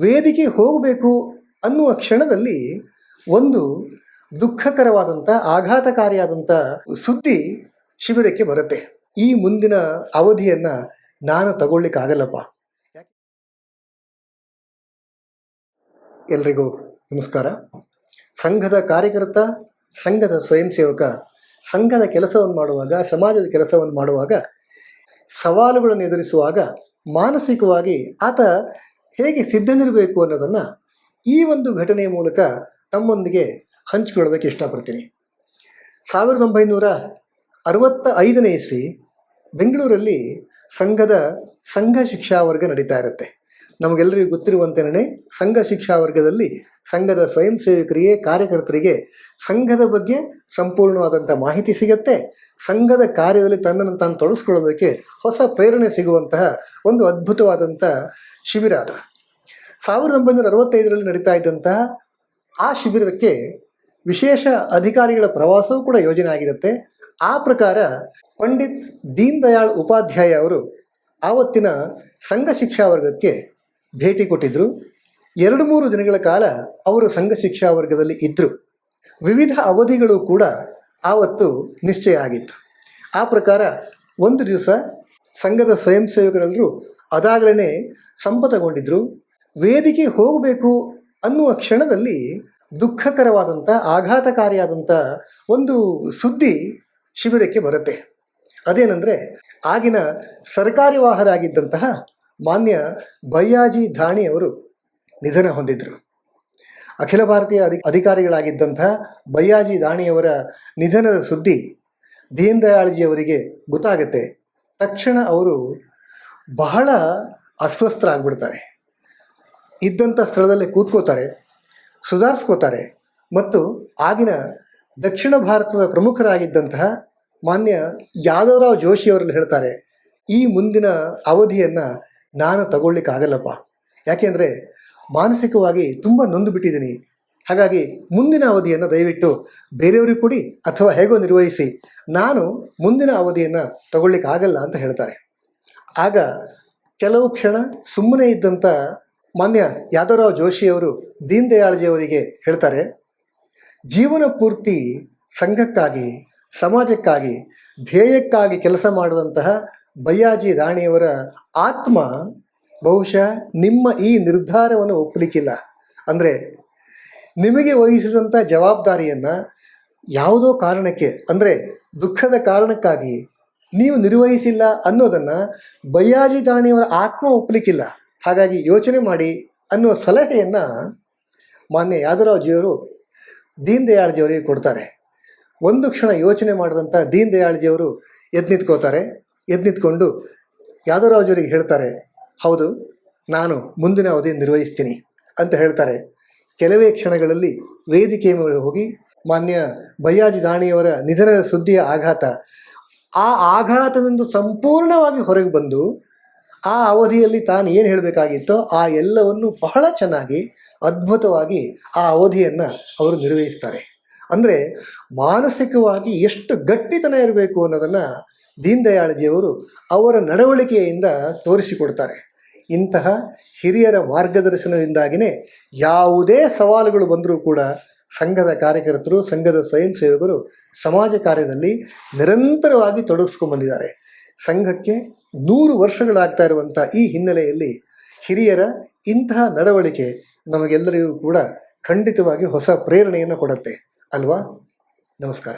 ವೇದಿಕೆ ಹೋಗಬೇಕು ಅನ್ನುವ ಕ್ಷಣದಲ್ಲಿ ಒಂದು ದುಃಖಕರವಾದಂಥ ಆಘಾತಕಾರಿಯಾದಂಥ ಸುದ್ದಿ ಶಿಬಿರಕ್ಕೆ ಬರುತ್ತೆ. ಈ ಮುಂದಿನ ಅವಧಿಯನ್ನು ನಾನು ತಗೊಳ್ಳಿಕ್ಕಾಗಲ್ಲಪ್ಪ. ಎಲ್ರಿಗೂ ನಮಸ್ಕಾರ. ಸಂಘದ ಕಾರ್ಯಕರ್ತ, ಸಂಘದ ಸ್ವಯಂ ಸೇವಕ, ಸಂಘದ ಕೆಲಸವನ್ನು ಮಾಡುವಾಗ, ಸಮಾಜದ ಕೆಲಸವನ್ನು ಮಾಡುವಾಗ ಸವಾಲುಗಳನ್ನು ಎದುರಿಸುವಾಗ ಮಾನಸಿಕವಾಗಿ ಆತ ಹೇಗೆ ಸಿದ್ಧನಿರಬೇಕು ಅನ್ನೋದನ್ನು ಈ ಒಂದು ಘಟನೆಯ ಮೂಲಕ ತಮ್ಮೊಂದಿಗೆ ಹಂಚಿಕೊಳ್ಳೋದಕ್ಕೆ ಇಷ್ಟಪಡ್ತೀನಿ. ಸಾವಿರದ ಒಂಬೈನೂರ ಅರವತ್ತ ಐದನೇ ಇಸ್ವಿ ಬೆಂಗಳೂರಲ್ಲಿ ಸಂಘದ ಸಂಘ ಶಿಕ್ಷಾ ವರ್ಗ ನಡೀತಾ ಇರುತ್ತೆ. ನಮಗೆಲ್ಲರಿಗೂ ಗೊತ್ತಿರುವಂತೆನೇ ಸಂಘ ಶಿಕ್ಷಾ ವರ್ಗದಲ್ಲಿ ಸಂಘದ ಸ್ವಯಂ ಸೇವಕರಿಗೆ, ಕಾರ್ಯಕರ್ತರಿಗೆ ಸಂಘದ ಬಗ್ಗೆ ಸಂಪೂರ್ಣವಾದಂಥ ಮಾಹಿತಿ ಸಿಗತ್ತೆ. ಸಂಘದ ಕಾರ್ಯದಲ್ಲಿ ತನ್ನನ್ನು ತಾನು ತೊಡಸ್ಕೊಳ್ಳೋದಕ್ಕೆ ಹೊಸ ಪ್ರೇರಣೆ ಸಿಗುವಂತಹ ಒಂದು ಅದ್ಭುತವಾದಂಥ ಶಿಬಿರ ಅದು. ಸಾವಿರದ ಒಂಬೈನೂರ ಅರವತ್ತೈದರಲ್ಲಿ ನಡೀತಾ ಇದ್ದಂತಹ ಆ ಶಿಬಿರಕ್ಕೆ ವಿಶೇಷ ಅಧಿಕಾರಿಗಳ ಪ್ರವಾಸವೂ ಕೂಡ ಯೋಜನೆ ಆಗಿರುತ್ತೆ. ಆ ಪ್ರಕಾರ ಪಂಡಿತ್ ದೀನ್ ದಯಾಳ್ ಉಪಾಧ್ಯಾಯ ಅವರು ಆವತ್ತಿನ ಸಂಘ ಶಿಕ್ಷಾ ವರ್ಗಕ್ಕೆ ಭೇಟಿ ಕೊಟ್ಟಿದ್ದರು ಎರಡು ಮೂರು ದಿನಗಳ ಕಾಲ ಅವರು ಸಂಘ ಶಿಕ್ಷಾ ವರ್ಗದಲ್ಲಿ ಇದ್ದರು ವಿವಿಧ ಅವಧಿಗಳು ಕೂಡ ಆವತ್ತು ನಿಶ್ಚಯ ಆಗಿತ್ತು. ಆ ಪ್ರಕಾರ ಒಂದು ದಿವಸ ಸಂಘದ ಸ್ವಯಂ ಸೇವಕರೆಲ್ಲರೂ ಅದಾಗಲೇ ಸಂಪತಗೊಂಡಿದ್ದರು ವೇದಿಕೆ ಹೋಗಬೇಕು ಅನ್ನುವ ಕ್ಷಣದಲ್ಲಿ ದುಃಖಕರವಾದಂಥ ಆಘಾತಕಾರಿಯಾದಂಥ ಒಂದು ಸುದ್ದಿ ಶಿಬಿರಕ್ಕೆ ಬರುತ್ತೆ. ಅದೇನೆಂದರೆ, ಆಗಿನ ಸರ್ಕಾರಿ ವಾಹರಾಗಿದ್ದಂತಹ ಮಾನ್ಯ ಬಯ್ಯಾಜಿ ಧಾಣಿಯವರು ನಿಧನ ಹೊಂದಿದ್ರು. ಅಖಿಲ ಭಾರತೀಯ ಅಧಿ ಅಧಿಕಾರಿಗಳಾಗಿದ್ದಂತಹ ಬಯ್ಯಾಜಿ ದಾಣಿಯವರ ನಿಧನದ ಸುದ್ದಿ ದೀನ್ ದಯಾಳ್ಜಿಯವರಿಗೆ ಗೊತ್ತಾಗುತ್ತೆ. ತಕ್ಷಣ ಅವರು ಬಹಳ ಅಸ್ವಸ್ಥರಾಗ್ಬಿಡ್ತಾರೆ ಇದ್ದಂಥ ಸ್ಥಳದಲ್ಲೇ ಕೂತ್ಕೋತಾರೆ, ಸುಧಾರಿಸ್ಕೋತಾರೆ ಮತ್ತು ಆಗಿನ ದಕ್ಷಿಣ ಭಾರತದ ಪ್ರಮುಖರಾಗಿದ್ದಂತಹ ಮಾನ್ಯ ಯಾದವರಾವ್ ಜೋಶಿಯವರಲ್ಲಿ ಹೇಳ್ತಾರೆ, ಈ ಮುಂದಿನ ಅವಧಿಯನ್ನು ನಾನು ತಗೊಳ್ಳಿಕ್ಕಾಗಲ್ಲಪ್ಪ. ಯಾಕೆಂದರೆ ಮಾನಸಿಕವಾಗಿ ತುಂಬ ನೊಂದು ಬಿಟ್ಟಿದ್ದೀನಿ. ಹಾಗಾಗಿ ಮುಂದಿನ ಅವಧಿಯನ್ನು ದಯವಿಟ್ಟು ಬೇರೆಯವ್ರಿಗೆ ಕೊಡಿ ಅಥವಾ ಹೇಗೋ ನಿರ್ವಹಿಸಿ. ನಾನು ಮುಂದಿನ ಅವಧಿಯನ್ನು ತಗೊಳ್ಳಿಕ್ಕಾಗಲ್ಲ ಅಂತ ಹೇಳ್ತಾರೆ. ಆಗ ಕೆಲವು ಕ್ಷಣ ಸುಮ್ಮನೆ ಇದ್ದಂಥ ಮಾನ್ಯ ಯಾದವರಾವ್ ಜೋಶಿಯವರು ದೀನ್ ದಯಾಳ್ಜಿಯವರಿಗೆ ಹೇಳ್ತಾರೆ, ಜೀವನ ಪೂರ್ತಿ ಸಂಘಕ್ಕಾಗಿ, ಸಮಾಜಕ್ಕಾಗಿ, ಧ್ಯೇಯಕ್ಕಾಗಿ ಕೆಲಸ ಮಾಡುವಂತಹ ಬಯ್ಯಾಜಿ ರಾಣಿಯವರ ಆತ್ಮ ಬಹುಶಃ ನಿಮ್ಮ ಈ ನಿರ್ಧಾರವನ್ನು ಒಪ್ಪಲಿಕ್ಕಿಲ್ಲ. ಅಂದರೆ ನಿಮಗೆ ವಹಿಸಿದಂಥ ಜವಾಬ್ದಾರಿಯನ್ನು ಯಾವುದೋ ಕಾರಣಕ್ಕೆ, ಅಂದರೆ ದುಃಖದ ಕಾರಣಕ್ಕಾಗಿ ನೀವು ನಿರ್ವಹಿಸಿಲ್ಲ ಅನ್ನೋದನ್ನು ಬಯ್ಯಾಜಿ ದಾಣಿಯವರ ಆತ್ಮ ಒಪ್ಪಲಿಕ್ಕಿಲ್ಲ. ಹಾಗಾಗಿ ಯೋಚನೆ ಮಾಡಿ ಅನ್ನುವ ಸಲಹೆಯನ್ನು ಮಾನ್ಯ ಯಾದವರಾವ್ಜಿಯವರು ದೀನ್ ದಯಾಳ್ಜಿಯವರಿಗೆ ಕೊಡ್ತಾರೆ. ಒಂದು ಕ್ಷಣ ಯೋಚನೆ ಮಾಡಿದಂಥ ದೀನ್ ದಯಾಳ್ಜಿಯವರು ಎದ್ದು ನಿಂತ್ಕೋತಾರೆ ಎದ್ದು ನಿಂತ್ಕೊಂಡು ಹೇಳ್ತಾರೆ, ಹೌದು, ನಾನು ಮುಂದಿನ ಅವಧಿ ನಿರ್ವಹಿಸ್ತೀನಿ ಅಂತ ಹೇಳ್ತಾರೆ. ಕೆಲವೇ ಕ್ಷಣಗಳಲ್ಲಿ ವೇದಿಕೆ ಮೇಲೆ ಹೋಗಿ ಮಾನ್ಯ ಬಯ್ಯಾಜಿ ದಾಣಿಯವರ ನಿಧನದ ಸುದ್ದಿಯ ಆಘಾತ. ಆ ಆಘಾತದಿಂದ ಸಂಪೂರ್ಣವಾಗಿ ಹೊರಗೆ ಬಂದು ಆ ಅವಧಿಯಲ್ಲಿ ತಾನು ಏನು ಹೇಳಬೇಕಾಗಿತ್ತೋ ಆ ಎಲ್ಲವನ್ನು ಬಹಳ ಚೆನ್ನಾಗಿ, ಅದ್ಭುತವಾಗಿ ಆ ಅವಧಿಯನ್ನು ಅವರು ನಿರ್ವಹಿಸ್ತಾರೆ. ಅಂದರೆ ಮಾನಸಿಕವಾಗಿ ಎಷ್ಟು ಗಟ್ಟಿತನ ಇರಬೇಕು ಅನ್ನೋದನ್ನು ದೀನ್ ದಯಾಳಜಿಯವರು ಅವರ ನಡವಳಿಕೆಯಿಂದ ತೋರಿಸಿಕೊಡ್ತಾರೆ. ಇಂತಹ ಹಿರಿಯರ ಮಾರ್ಗದರ್ಶನದಿಂದಾಗಿಯೇ ಯಾವುದೇ ಸವಾಲುಗಳು ಬಂದರೂ ಕೂಡ ಸಂಘದ ಕಾರ್ಯಕರ್ತರು, ಸಂಘದ ಸ್ವಯಂ ಸೇವಕರು ಸಮಾಜ ಕಾರ್ಯದಲ್ಲಿ ನಿರಂತರವಾಗಿ ತೊಡಗಿಸ್ಕೊಂಡ್ಬಂದಿದ್ದಾರೆ ಸಂಘಕ್ಕೆ ನೂರು ವರ್ಷಗಳಾಗ್ತಾ ಇರುವಂಥ ಈ ಹಿನ್ನೆಲೆಯಲ್ಲಿ ಹಿರಿಯರ ಇಂತಹ ನಡವಳಿಕೆ ನಮಗೆಲ್ಲರಿಗೂ ಕೂಡ ಖಂಡಿತವಾಗಿ ಹೊಸ ಪ್ರೇರಣೆಯನ್ನು ಕೊಡುತ್ತೆ. ಅಲ್ವಾ? ನಮಸ್ಕಾರ.